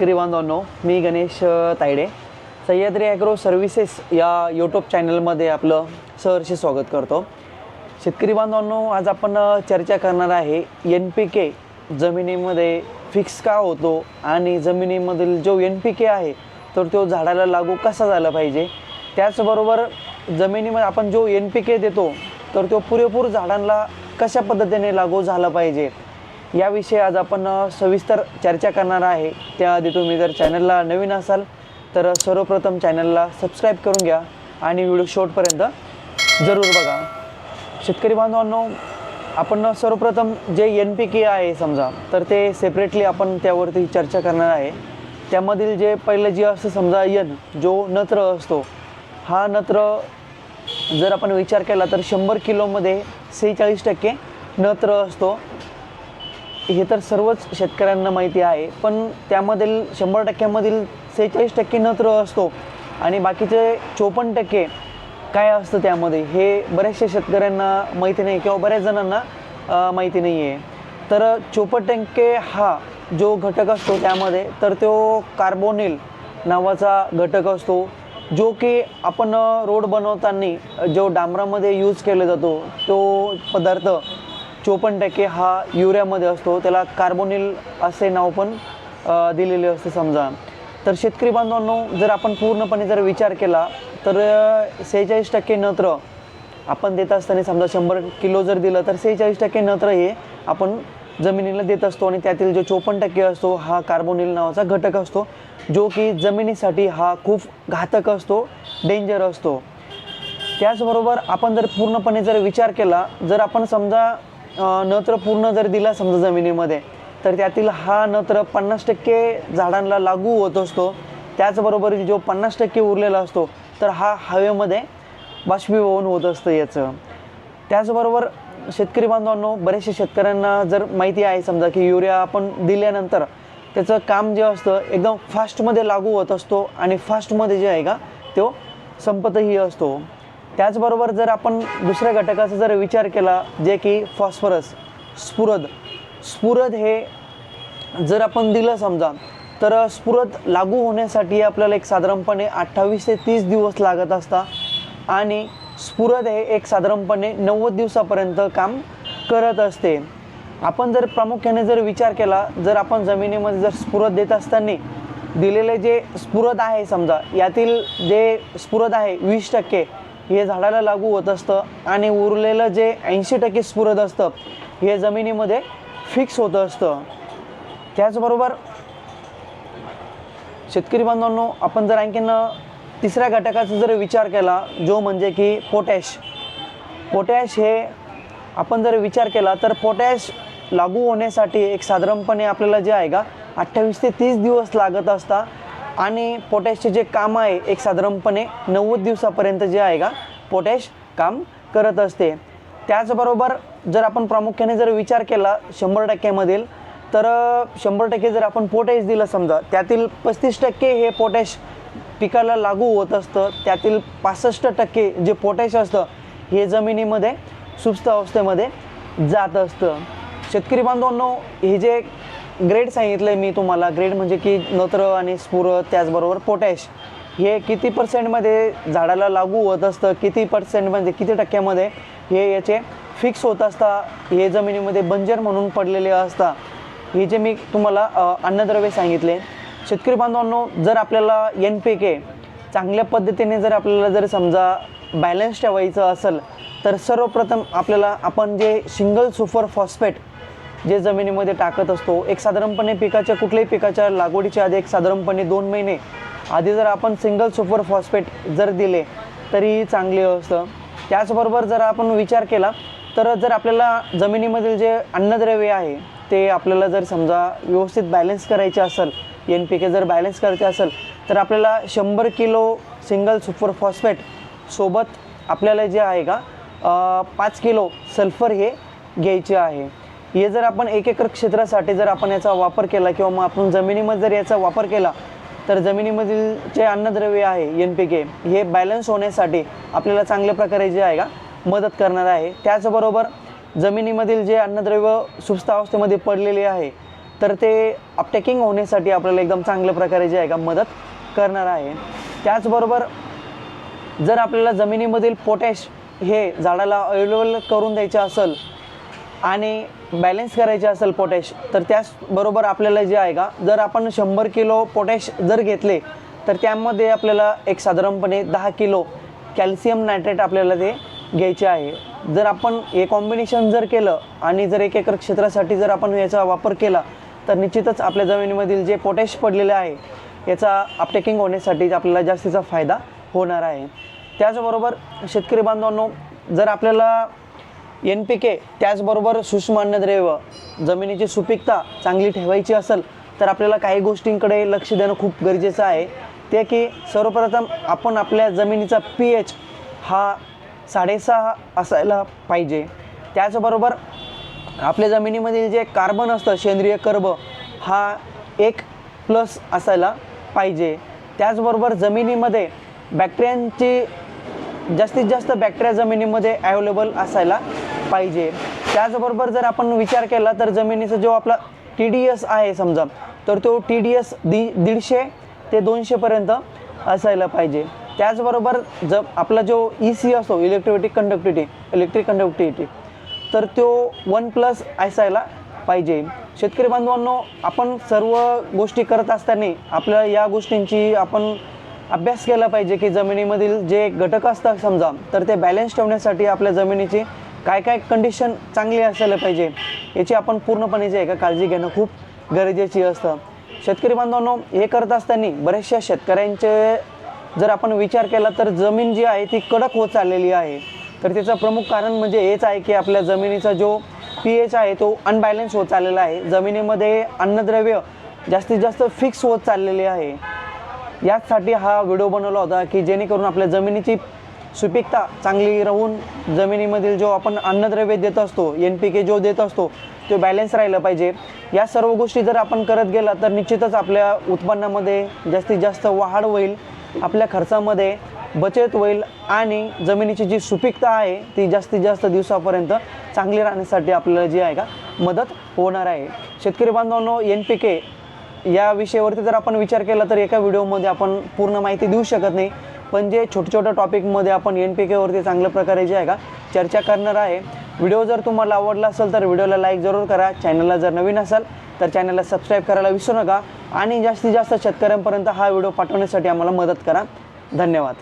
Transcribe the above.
शेतकरी बांधवांनो मी गणेश तायडे सह्याद्री ॲग्रो सर्व्हिसेस या यूट्यूब चॅनलमध्ये आपलं सहर्ष स्वागत करतो शेतकरी बांधवांनो आज आपण चर्चा करणार आहे एन पी के जमिनीमध्ये फिक्स का होतो आणि जमिनीमधील जो एन पी के आहे तर तो झाडाला लागू कसा झाला पाहिजे त्याचबरोबर जमिनीमध्ये आपण जो एन पी के देतो तर तो पुरेपूर झाडांना कशा पद्धतीने लागू झाला पाहिजे याविषयी आज आपण सविस्तर चर्चा करणार आहे. त्याआधी तुम्ही जर चॅनलला नवीन असाल तर सर्वप्रथम चॅनलला सबस्क्राईब करून घ्या आणि व्हिडिओ शॉर्टपर्यंत जरूर बघा. शेतकरी बांधवांनो आपण सर्वप्रथम जे एन पी के आहे समजा तर ते सेपरेटली आपण त्यावरती चर्चा करणार आहे. त्यामधील जे पहिलं जे असतं समजा यन जो नत्र असतो हा नत्र जर आपण विचार केला तर शंभर किलोमध्ये सेहेचाळीस टक्के नत्र असतो. हे तर सर्वच शेतकऱ्यांना माहिती आहे पण त्यामधील शंभर टक्क्यामधील सेहेचाळीस टक्के नत्र असतो आणि बाकीचे चोपन्न टक्के काय असतं त्यामध्ये हे बऱ्याचशा शेतकऱ्यांना माहिती नाही किंवा बऱ्याच जणांना माहिती नाही आहे. तर चोपन्न टक्के हा जो घटक असतो त्यामध्ये तर तो कार्बोनिल नावाचा घटक असतो जो की आपण रोड बनवताना जो डांबरामध्ये यूज केला जातो तो पदार्थ चोपन्न टक्के हा युरियामध्ये असतो. त्याला कार्बोनिल असे नाव पण दिलेले असते समजा. तर शेतकरी बांधवांनो जर आपण पूर्णपणे जर विचार केला तर सेहेचाळीस टक्के नत्र आपण देत असताना समजा शंभर किलो जर दिलं तर सेहेचाळीस टक्के नत्र हे आपण जमिनीला देत असतो आणि त्यातील जो चोपन्न टक्के असतो हा कार्बोनिल नावाचा घटक असतो जो की जमिनीसाठी हा खूप घातक असतो डेंजर असतो. त्याचबरोबर आपण जर पूर्णपणे जर विचार केला जर आपण समजा नत्र पूर्ण जर दिला समजा जमिनीमध्ये तर त्यातील हा नत्र पन्नास टक्के झाडांना लागू होत असतो. त्याचबरोबर जो पन्नास टक्के उरलेला असतो तर हा हवेमध्ये बाष्पीभवन होत असतं याचं. त्याचबरोबर शेतकरी बांधवांनो बरेचसे शेतकऱ्यांना जर माहिती आहे समजा की युरिया आपण दिल्यानंतर त्याचं काम जे असतं एकदम फास्टमध्ये लागू होत असतो आणि फास्टमध्ये जे आहे का तो संपतही असतो. त्याचबरोबर जर आपण दुसऱ्या घटकाचा जर विचार केला जे की फॉस्फरस स्फुरद. स्फुरद हे जर आपण दिलं समजा तर स्फुरद लागू होण्यासाठी आपल्याला एक साधारणपणे अठ्ठावीस ते तीस दिवस लागत असता आणि स्फुरद हे एक साधारणपणे नव्वद दिवसापर्यंत काम करत असते. आपण जर प्रामुख्याने जर विचार केला जर आपण जमिनीमध्ये जर स्फुरद देत असताना दिलेले जे स्फुरद आहे समजा यातील जे स्फुरद आहे वीस टक्के हे झाडाला लागू होत असतं आणि उरलेलं जे ऐंशी टक्के स्फुरद असतं हे जमिनीमध्ये फिक्स होतं असतं. त्याचबरोबर शेतकरी बांधवांनो आपण जर आणखीन तिसऱ्या घटकाचा जर विचार केला जो म्हणजे की पोटॅश पोटॅश हे आपण जर विचार केला तर पोटॅश लागू होण्यासाठी एक साधारणपणे आपल्याला जे आहे का अठ्ठावीस ते तीस दिवस लागत असता आणि पोटॅशचे जे काम आहे एक साधारणपणे नव्वद दिवसापर्यंत जे आहे का पोटॅश काम करत असते. त्याचबरोबर जर आपण प्रामुख्याने जर विचार केला शंभर टक्क्यामधील तर शंभर टक्के जर आपण पोटॅश दिलं समजा त्यातील पस्तीस टक्के हे पोटॅश पिकाला लागू होत असतं. त्यातील पासष्ट टक्के जे पोटॅश असतं हे जमिनीमध्ये सुप्त अवस्थेमध्ये जात असतं. शेतकरी बांधवांनो हे जे ग्रेड सांगितलं मी तुम्हाला. ग्रेड म्हणजे की नत्र आणि स्फुर त्याचबरोबर पोटॅश. हे किती पर्सेंटमध्ये झाडाला लागू होत असतं? किती पर्सेंट म्हणजे किती टक्क्यामध्ये हे याचे फिक्स होत असता? हे जमिनीमध्ये बंजर म्हणून पडलेले असता? हे जे मी तुम्हाला अन्नद्रव्य सांगितले. शेतकरी बांधवांनो जर आपल्याला एन पी के चांगल्या पद्धतीने जर आपल्याला जर समजा बॅलन्स ठेवायचं असेल तर सर्वप्रथम आपल्याला आपण जे सिंगल सुपर फॉस्फेट जे जमिनीमध्ये टाकत असतो एक साधारणपणे पिकाच्या कुठल्याही पिकाच्या लागवडीच्या आधी एक साधारणपणे दोन महिने आधी जर आपण सिंगल सुपर फॉस्फेट जर दिले तरीही चांगले असतं. त्याचबरोबर जर आपण विचार केला तर जर आपल्याला जमिनीमधील जे अन्नद्रव्य आहे ते आपल्याला जर समजा व्यवस्थित बॅलन्स करायचे असेल एन पी के जर बॅलन्स करायचे असेल तर आपल्याला शंभर किलो सिंगल सुपर फॉस्फेट सोबत आपल्याला जे आहे का पाच किलो सल्फर हे घ्यायचे आहे. हे जर आपण एक एकर क्षेत्रासाठी जर आपण याचा वापर केला किंवा मग आपण जमिनीमध्ये जर याचा वापर केला तर जमिनीमधील जे अन्नद्रव्य आहे एन पी के हे बॅलन्स होण्यासाठी आपल्याला चांगल्या प्रकारे जे आहे का मदत करणार आहे. त्याचबरोबर जमिनीमधील जे अन्नद्रव्य सुस्त अवस्थेमध्ये पडलेले आहे तर ते अपटेकिंग होण्यासाठी आपल्याला एकदम चांगल्या प्रकारे जे आहे का मदत करणार आहे. त्याचबरोबर जर आपल्याला जमिनीमधील पोटॅश हे झाडाला अवेलेबल करून द्यायचे असेल आणि बॅलेन्स करायचे असेल पोटॅश तर त्याचबरोबर आपल्याला जे आहे का जर आपण शंभर किलो पोटॅश जर घेतले तर त्यामध्ये आपल्याला एक साधारणपणे दहा किलो कॅल्शियम नायट्रेट आपल्याला ते घ्यायचे आहे. जर आपण हे कॉम्बिनेशन जर केलं आणि जर एक एकर क्षेत्रासाठी जर आपण याचा वापर केला तर निश्चितच आपल्या जमिनीमधील जे पोटॅश पडलेले आहे याचा अपटेकिंग होण्यासाठी आपल्याला जास्तीचा फायदा होणार आहे. त्याचबरोबर शेतकरी बांधवांनो जर आपल्याला एन पी के त्याचबरोबर सूक्ष्म अन्नद्रव्य जमिनीची सुपीकता चांगली ठेवायची असेल तर आपल्याला काही गोष्टींकडे लक्ष देणं खूप गरजेचं आहे. ते की सर्वप्रथम आपण आपल्या जमिनीचा पी एच हा साडेसहा असायला पाहिजे. त्याचबरोबर आपल्या जमिनीमधील जे कार्बन असतं सेंद्रिय कर्ब हा एक प्लस असायला पाहिजे. त्याचबरोबर जमिनीमध्ये बॅक्टेरियांची जास्तीत जास्त बॅक्टेरिया जमिनीमध्ये अवेलेबल असायला पाहिजे. त्याचबरोबर जर आपण विचार केला तर जमिनीचा जो आपला टी डी एस आहे समजा तर तो टी डी एस दी दीडशे ते दोनशेपर्यंत असायला पाहिजे. त्याचबरोबर ज आपला जो ई सी असतो इलेक्ट्रिविटी कंडक्टिव्हिटी इलेक्ट्रिक कंडक्टिव्हिटी तर तो वन प्लस असायला पाहिजे. शेतकरी बांधवांनो आपण सर्व गोष्टी करत असताना आपल्या या गोष्टींची आपण अभ्यास केला पाहिजे की जमिनीमधील जे घटक असतात समजा तर ते बॅलन्स ठेवण्यासाठी आपल्या जमिनीची काय काय कंडिशन चांगली असायला पाहिजे याची आपण पूर्णपणे जे आहे का काळजी घेणं खूप गरजेची असतं. शेतकरी बांधवांनो हे करत असताना बऱ्याचशा शेतकऱ्यांचे जर आपण विचार केला तर जमीन जी आहे ती कडक होत चाललेली आहे. तर त्याचं प्रमुख कारण म्हणजे हेच आहे की आपल्या जमिनीचा जो पी एच आहे तो अनबॅलन्स होत चाललेला आहे. जमिनीमध्ये अन्नद्रव्य जास्तीत जास्त फिक्स होत चाललेले आहे. याचसाठी हा व्हिडिओ बनवला होता की जेणेकरून आपल्या जमिनीची सुपीकता चांगली राहून जमिनीमधील जो आपण अन्नद्रव्य देत असतो एन पी के जो देत असतो तो बॅलन्स राहिलं पाहिजे. या सर्व गोष्टी जर आपण करत गेला तर निश्चितच आपल्या उत्पन्नामध्ये जास्तीत जास्त वाढ होईल आपल्या खर्चामध्ये बचत होईल आणि जमिनीची जी सुपीकता आहे ती जास्तीत जास्त दिवसापर्यंत चांगली राहण्यासाठी आपल्याला जी आहे का मदत होणार आहे. शेतकरी बांधवांनो एन पी के या विषयावरती जर आपण विचार केला तर एका व्हिडिओमध्ये आपण पूर्ण माहिती देऊ शकत नाही. पण जे छोट्या छोट्या टॉपिकमध्ये आपण एन पी केवरती चांगल्या प्रकारे जे आहे का चर्चा करणार आहे. व्हिडिओ जर तुम्हाला आवडला असेल तर व्हिडिओला लाईक जरूर करा. चॅनलला जर नवीन असाल तर चॅनलला सबस्क्राईब करायला विसरू नका. आणि जास्तीत जास्त शेतकऱ्यांपर्यंत हा व्हिडिओ पाठवण्यासाठी आम्हाला मदत करा. धन्यवाद.